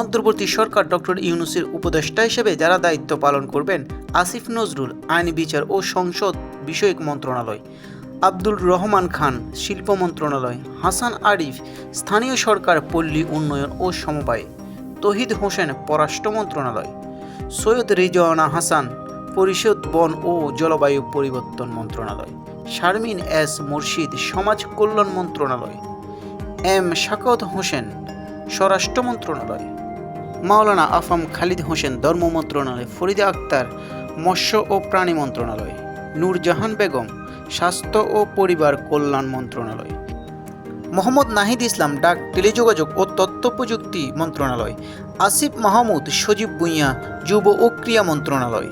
অন্তর্বর্তী সরকার ডক্টর ইউনুসের উপদেষ্টা হিসেবে যারা দায়িত্ব পালন করবেন, আসিফ নজরুল, আইন বিচার ও সংসদ বিষয়ক মন্ত্রণালয়। আব্দুল রহমান খান, শিল্প মন্ত্রণালয়। হাসান আরিফ, স্থানীয় সরকার, পল্লী উন্নয়ন ও সমবায়। তহিদ হোসেন, পররাষ্ট্র মন্ত্রণালয়। সৈয়দ রিজওয়ানা হাসান, পরিষদ বন ও জলবায়ু পরিবর্তন মন্ত্রণালয়। শারমিন এস মুর্শিদ, সমাজ কল্যাণ মন্ত্রণালয়। এম শাকত হোসেন, স্বরাষ্ট্র মন্ত্রণালয়। মাওলানা আফাম খালিদ হোসেন ধর্ম মন্ত্রণালয়, ফরিদা আক্তার মৎস্য ও প্রাণী মন্ত্রণালয়, নূরজাহান বেগম স্বাস্থ্য ও পরিবার কল্যাণ মন্ত্রণালয়। মোহাম্মদ নাহিদ ইসলাম ডাক টেলিযোগাযোগ ও তথ্য প্রযুক্তি মন্ত্রণালয়। আসিফ মাহমুদ সজীব ভুঁইয়া যুব ও ক্রিয়া মন্ত্রণালয়।